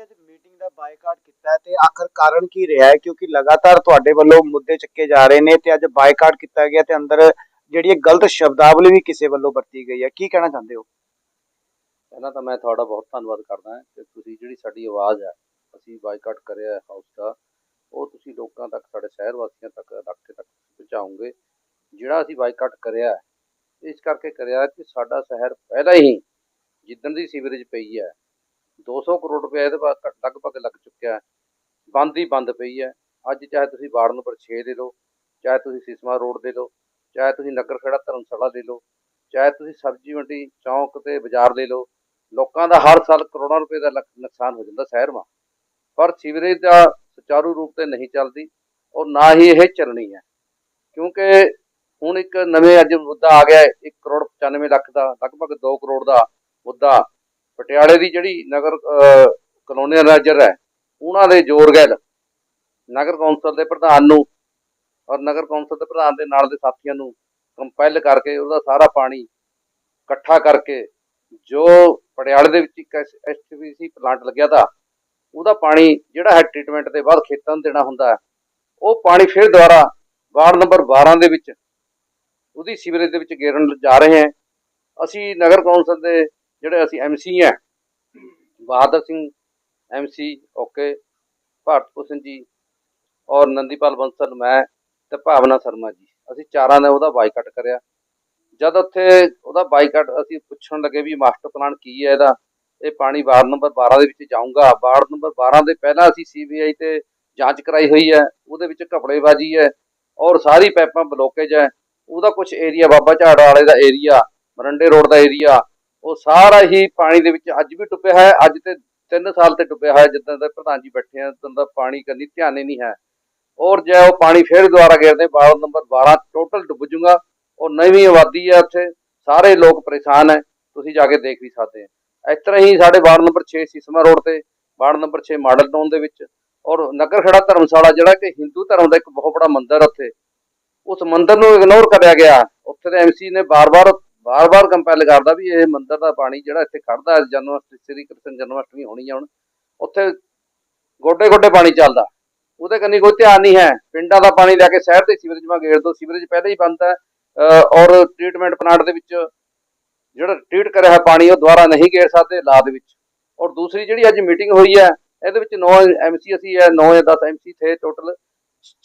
ਜਿਹੜੀ ਅੱਜ ਮੀਟਿੰਗ ਦਾ ਬਾਈਕਾਟ ਕੀਤਾ ਤੇ ਆਖਰ ਕਾਰਨ ਕੀ ਰਿਹਾ ਹੈ? ਕਿਉਂਕਿ ਲਗਾਤਾਰ ਤੁਹਾਡੇ ਵੱਲੋਂ ਮੁੱਦੇ ਚੱਕੇ ਜਾ ਰਹੇ ਨੇ ਤੇ ਅੱਜ ਬਾਈਕਾਟ ਕੀਤਾ ਗਿਆ ਤੇ ਅੰਦਰ ਜਿਹੜੀ ਗਲਤ ਸ਼ਬਦਾਵਲੀ ਵੀ ਕਿਸੇ ਵੱਲੋਂ ਵਰਤੀ ਗਈ ਹੈ। ਕੀ ਕਹਿਣਾ ਚਾਹੁੰਦੇ ਹੋ? ਪਹਿਲਾਂ ਤਾਂ ਮੈਂ ਤੁਹਾਡਾ ਬਹੁਤ ਧੰਨਵਾਦ ਕਰਦਾ ਹਾਂ ਕਿ ਤੁਸੀਂ ਜਿਹੜੀ ਸਾਡੀ ਆਵਾਜ਼ ਹੈ, ਅਸੀਂ ਬਾਈਕਾਟ ਕਰਿਆ ਹਾਊਸ ਦਾ, ਉਹ ਤੁਸੀਂ ਲੋਕਾਂ ਤੱਕ, ਸਾਡੇ ਸ਼ਹਿਰ ਵਾਸੀਆਂ ਤੱਕ, ਇਲਾਕੇ ਤੱਕ ਪਹੁੰਚਾਓਗੇ। ਜਿਹੜਾ ਅਸੀਂ ਬਾਈਕਾਟ ਕਰਿਆ ਇਸ ਕਰਕੇ ਕਰਿਆ ਕਿ ਸਾਡਾ ਸ਼ਹਿਰ ਪਹਿਲਾਂ ਹੀ ਜਿੱਦਣ ਦੀ ਸੀਵਰੇਜ ਪਈ ਹੈ 200 ਕਰੋੜ ਰੁਪਏ ਇਹਦੇ ਬਾਅਦ ਘੱਟ- ਲਗਭਗ ਲੱਗ ਚੁੱਕਿਆ ਹੈ। ਬੰਦ ਹੀ ਬੰਦ ਪਈ ਹੈ। ਅੱਜ ਚਾਹੇ ਤੁਸੀਂ ਵਾਰਡ ਨੰਬਰ 6 ਦੇ ਲਓ, ਚਾਹੇ ਤੁਸੀਂ ਸਿਸਮਾ ਰੋਡ ਦੇ ਲਓ, ਚਾਹੇ ਤੁਸੀਂ ਨਗਰ ਖੇੜਾ ਧਰਮਸ਼ਾਲਾ ਦੇ ਲਓ, ਚਾਹੇ ਤੁਸੀਂ ਸਬਜ਼ੀ ਮੰਡੀ ਚੌਂਕ ਤੇ ਬਾਜ਼ਾਰ ਦੇ ਲਓ, ਲੋਕਾਂ ਦਾ ਹਰ ਸਾਲ ਕਰੋੜਾਂ ਰੁਪਏ ਦਾ ਲਕ- ਨੁਕਸਾਨ ਹੋ ਜਾਂਦਾ ਸ਼ਹਿਰ ਮਾ ਪਰ ਸੀਵਰੇਜ ਦਾ ਸੁਚਾਰੂ ਰੂਪ ਤੇ ਨਹੀਂ ਚੱਲਦੀ, ਔਰ ਨਾ ਹੀ ਇਹ ਚੱਲਣੀ ਹੈ। ਕਿਉਂਕਿ ਹੁਣ ਇੱਕ ਨਵੇਂ ਅੱਜ ਮੁੱਦਾ ਆ ਗਿਆ 1 ਕਰੋੜ 95 ਲੱਖ ਦਾ, ਲਗਭਗ 2 ਕਰੋੜ ਦਾ ਮੁੱਦਾ ਪਟਿਆਲੇ ਦੀ ਜਿਹੜੀ ਨਗਰ ਕਲੋਨੀਅਲ ਰਾਜਰ ਹੈ, ਉਹਨਾਂ ਦੇ ਜੋਰਗੈਲ ਨਗਰ ਕੌਂਸਲ ਦੇ ਪ੍ਰਧਾਨ ਨੂੰ ਔਰ ਨਗਰ ਕੌਂਸਲ ਦੇ ਪ੍ਰਧਾਨ ਦੇ ਨਾਲ ਦੇ ਸਾਥੀਆਂ ਨੂੰ ਕੰਪੈਲ ਕਰਕੇ ਉਹਦਾ ਸਾਰਾ ਪਾਣੀ ਇਕੱਠਾ ਕਰਕੇ ਜੋ ਪਟਿਆਲੇ ਦੇ ਵਿੱਚ ਇੱਕ ਐਸਟੀਪੀਸੀ ਪਲਾਂਟ ਲੱਗਿਆ ਤਾਂ, ਉਹਦਾ ਪਾਣੀ ਜਿਹੜਾ ਹੈ ਟ੍ਰੀਟਮੈਂਟ ਦੇ ਬਾਅਦ ਖੇਤਾਂ ਨੂੰ ਦੇਣਾ ਹੁੰਦਾ ਹੈ, ਉਹ ਪਾਣੀ ਫਿਰ ਦੁਬਾਰਾ ਵਾਰਡ ਨੰਬਰ 12 ਦੇ ਵਿੱਚ ਉਹਦੀ ਸੀਵਰੇਜ ਦੇ ਵਿੱਚ ਗੇਰਨ ਜਾ ਰਹੇ ਹਾਂ। ਅਸੀਂ ਨਗਰ ਕੌਂਸਲ ਦੇ ਜਿਹੜੇ ਅਸੀਂ ਐਮਸੀ ਹੈ ਬਹਾਦਰ ਸਿੰਘ ਐਮਸੀ ਓਕੇ ਭਾਰਤ ਭੂਸ਼ਣ ਜੀ ਔਰ ਨੰਦੀਪਾਲ ਬੰਸਲ, ਮੈਂ ਤੇ ਭਾਵਨਾ ਸ਼ਰਮਾ ਜੀ। ਅਸੀਂ ਚਾਰਾਂ ਨੇ ਉਹਦਾ ਬਾਈਕਾਟ ਕਰਿਆ। ਜਦ ਉੱਥੇ ਉਹਦਾ ਬਾਈਕਾਟ ਅਸੀਂ ਪੁੱਛਣ ਲੱਗੇ ਵੀ ਮਾਸਟਰ ਪਲਾਨ ਕੀ ਹੈ ਇਹਦਾ, ਇਹ ਪਾਣੀ ਵਾਰਡ ਨੰਬਰ 12 ਦੇ ਵਿੱਚ ਜਾਊਗਾ। ਵਾਰਡ ਨੰਬਰ 12 ਦੇ ਪਹਿਲਾਂ ਅਸੀਂ ਸੀਬੀਆਈ ਤੇ ਜਾਂਚ ਕਰਾਈ ਹੋਈ ਹੈ। ਉਹਦੇ ਵਿੱਚ ਘਪੜੇਬਾਜ਼ੀ ਹੈ ਔਰ ਸਾਰੀ ਪਾਈਪਾਂ ਬਲੋਕੇਜ ਹੈ। ਉਹਦਾ ਕੁਝ ਏਰੀਆ ਬਾਬਾ ਝਾੜ ਵਾਲੇ ਦਾ ਏਰੀਆ ਮਰੰਡੇ ਰੋਡ ਦਾ ਏਰੀਆ ਉਹ ਸਾਰਾ ਹੀ ਪਾਣੀ ਦੇ ਵਿੱਚ ਅੱਜ ਵੀ ਡੁੱਬਿਆ ਹੈ, ਅੱਜ ਤੇ 3 ਸਾਲ ਤੇ ਡੁੱਬਿਆ ਹੋਇਆ ਜਿੱਦਾਂ ਦਾ ਪ੍ਰਧਾਨ ਜੀ ਬੈਠੇ ਆ ਉਦੋਂ ਦਾ ਪਾਣੀ ਕੰਨੀ ਧਿਆਨ ਹੀ ਨਹੀਂ ਹੈ। ਔਰ ਜੇ ਉਹ ਪਾਣੀ ਫੇਰ ਦੁਬਾਰਾ ਗੇਰਦੇ ਵਾਰਡ ਨੰਬਰ 12 ਟੋਟਲ ਡੁੱਬ ਜੂਗਾ ਔਰ ਨਵੀਂ ਆਬਾਦੀ ਹੈ ਉੱਥੇ, ਸਾਰੇ ਲੋਕ ਪਰੇਸ਼ਾਨ ਹੈ, ਤੁਸੀਂ ਜਾ ਕੇ ਦੇਖ ਵੀ ਸਕਦੇ ਆ ਇਸ ਤਰ੍ਹਾਂ ਹੀ ਸਾਡੇ ਵਾਰਡ ਨੰਬਰ 6 ਸਿਸਮਾ ਰੋਡ ਤੇ ਵਾਰਡ ਨੰਬਰ 6 ਮਾਡਲ ਟਾਊਨ ਦੇ ਵਿੱਚ, ਔਰ ਨਗਰ ਖੜਾ ਧਰਮਸ਼ਾਲਾ, ਜਿਹੜਾ ਕਿ ਹਿੰਦੂ ਧਰਮ ਦਾ ਇੱਕ ਬਹੁਤ ਬੜਾ ਮੰਦਿਰ ਉੱਥੇ, ਉਸ ਮੰਦਿਰ ਨੂੰ ਇਗਨੋਰ ਕਰਿਆ ਗਿਆ। ਉੱਥੇ ਦੇ ਐਮਸੀ ਨੇ ਬਾਰ-ਬਾਰ ਬਾਰ-ਬਾਰ ਕੰਪੈਲ ਕਰਦਾ ਵੀ ਇਹ ਮੰਦਿਰ ਦਾ ਪਾਣੀ ਜਿਹੜਾ ਇੱਥੇ ਖੜਦਾ ਹੈ ਜਨਮ ਸ੍ਰੀ ਕ੍ਰਿਸ਼ਨ ਜਨਮ ਹੋਣੀ ਆ ਹੁਣ, ਉੱਥੇ ਗੋਡੇ-ਗੋਡੇ ਪਾਣੀ ਚੱਲਦਾ। ਉਹਦੇ ਕੰਨੀ ਕੋਈ ਧਿਆਨ ਨਹੀਂ ਹੈ। ਪਿੰਡਾਂ ਦਾ ਪਾਣੀ ਲੈ ਕੇ ਸ਼ਹਿਰ ਦੇ ਸੀਵਰੇਜ ਮਾ ਗੇੜ ਦੋ ਸੀਵਰੇਜ ਪਹਿਲਾਂ ਹੀ ਬੰਦ ਹੈ। ਔਰ ਟ੍ਰੀਟਮੈਂਟ ਪਲਾਂਟ ਦੇ ਵਿੱਚ ਜਿਹੜਾ ਟ੍ਰੀਟ ਕਰਿਆ ਹੈ ਪਾਣੀ, ਉਹ ਦੁਬਾਰਾ ਨਹੀਂ ਗੇੜ ਸਕਦੇ ਲਾ ਦੇ ਵਿੱਚ। ਔਰ ਦੂਸਰੀ ਜਿਹੜੀ ਅੱਜ ਮੀਟਿੰਗ ਹੋਈ ਹੈ, ਇਹਦੇ ਵਿੱਚ 9 ਐਮਸੀ ਅਸੀਂ ਹੈ 9 ਜਾਂ 10 ਐਮਸੀ ਥੇ ਟੋਟਲ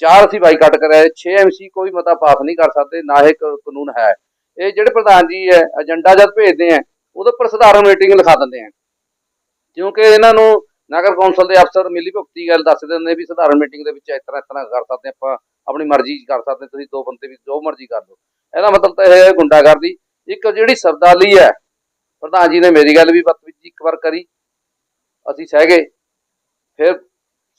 ਚਾਰ ਅਸੀਂ ਬਾਈਕਾਟ ਕਰਿਆ 6 ਐਮਸੀ ਕੋਈ ਮਤਾ ਪਾਸ ਨਹੀਂ ਕਰ ਸਕਦੇ, ਨਾ ਇਹ ਕਾਨੂੰਨ ਹੈ। ਇਹ ਜਿਹੜੇ ਪ੍ਰਧਾਨ ਜੀ ਹੈ, ਏਜੰਡਾ ਜਦ ਭੇਜਦੇ ਆ ਉਹਦੇ ਉੱਪਰ ਸਧਾਰਨ ਮੀਟਿੰਗ ਲਿਖਾ ਦਿੰਦੇ ਆ ਕਿਉਂਕਿ ਇਹਨਾਂ ਨੂੰ ਨਗਰ ਕੌਂਸਲ ਦੇ ਅਫਸਰ ਮਿਲੀ ਭੁਗਤੀ ਗੱਲ ਦੱਸ ਦਿੰਦੇ ਵੀ ਸਧਾਰਨ ਮੀਟਿੰਗ ਦੇ ਵਿੱਚ ਇਸ ਤਰ੍ਹਾਂ ਇਸ ਤਰ੍ਹਾਂ ਕਰ ਸਕਦੇ ਆਪਾਂ, ਆਪਣੀ ਮਰਜ਼ੀ ਕਰ ਸਕਦੇ ਤੁਸੀਂ ਦੋ ਬੰਦੇ ਵੀ ਜੋ ਮਰਜ਼ੀ ਕਰ ਲਓ। ਇਹਦਾ ਮਤਲਬ ਤਾਂ ਇਹ ਗੁੰਡਾਗਰਦੀ। ਇੱਕ ਜਿਹੜੀ ਸਰਦਾਲੀ ਹੈ, ਪ੍ਰਧਾਨ ਜੀ ਨੇ ਮੇਰੀ ਗੱਲ ਵੀ ਬਦਤਮੀਜ਼ੀ ਇੱਕ ਵਾਰ ਕਰੀ। ਅਸੀਂ ਸਹਿ ਗਏ। ਫਿਰ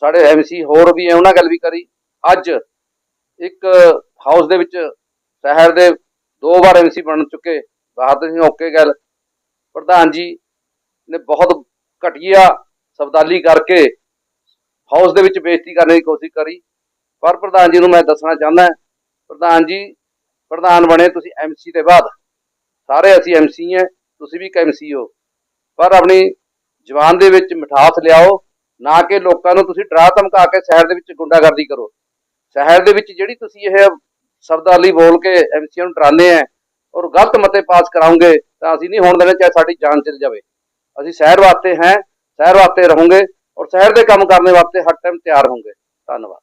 ਸਾਡੇ ਐਮਸੀ ਹੋਰ ਵੀ ਹੈ, ਉਹਨਾਂ ਗੱਲ ਵੀ ਕਰੀ। ਅੱਜ ਇੱਕ ਹਾਊਸ ਦੇ ਵਿੱਚ, ਸ਼ਹਿਰ ਦੇ ਦੋ ਵਾਰ ਐਮਸੀ ਬਣ ਚੁੱਕੇ ਬਹਾਦਰ ਸਿੰਘ ਓਕੇ ਗੱਲ। ਪ੍ਰਧਾਨ ਜੀ ਨੇ ਬਹੁਤ ਘਟੀਆ ਸਬਦਾਲੀ ਕਰਕੇ ਹਾਊਸ ਦੇ ਵਿੱਚ ਬੇਇੱਜ਼ਤੀ ਕਰਨ ਦੀ ਕੋਸ਼ਿਸ਼ ਕਰੀ। ਪਰ ਪ੍ਰਧਾਨ ਜੀ ਨੂੰ ਮੈਂ ਦੱਸਣਾ ਚਾਹੁੰਦਾ ਪ੍ਰਧਾਨ ਜੀ, ਪ੍ਰਧਾਨ ਬਣੇ ਤੁਸੀਂ ਐਮਸੀ ਦੇ ਬਾਅਦ। ਸਾਰੇ ਅਸੀਂ ਐਮਸੀ ਹੈ ਤੁਸੀਂ ਵੀ ਇੱਕ ਐਮਸੀ ਹੋ। ਪਰ ਆਪਣੀ ਜਵਾਨ ਦੇ ਵਿੱਚ ਮਿਠਾਸ ਲਿਆਓ, ਨਾ ਕਿ ਲੋਕਾਂ ਨੂੰ ਤੁਸੀਂ ਡਰਾ ਧਮਕਾ ਕੇ ਸ਼ਹਿਰ ਦੇ ਵਿੱਚ ਗੁੰਡਾਗਰਦੀ ਕਰੋ। ਸ਼ਹਿਰ ਦੇ ਵਿੱਚ ਜਿਹੜੀ ਤੁਸੀਂ ਇਹ ਸ਼ਬਦਾਲੀ ਬੋਲ ਕੇ ਐਮਸੀਆਂ ਨੂੰ ਡਰਾਉਂਦੇ ਆ ਔਰ ਗਲਤ ਮਤੇ ਪਾਸ ਕਰਾਉਂਗੇ ਤਾਂ ਅਸੀਂ ਨਹੀਂ ਹੋਣ ਦੇਣਾ ਚਾਹੇ ਸਾਡੀ ਜਾਨ ਚਲ ਜਾਵੇ। ਅਸੀਂ ਸ਼ਹਿਰ ਵਾਸਤੇ ਹੈ, ਸ਼ਹਿਰ ਵਾਸਤੇ ਰਹੋਗੇ ਔਰ ਸ਼ਹਿਰ ਦੇ ਕੰਮ ਕਰਨ ਵਾਸਤੇ ਹਰ ਟਾਈਮ ਤਿਆਰ ਹੋਵਾਂਗੇ। ਧੰਨਵਾਦ।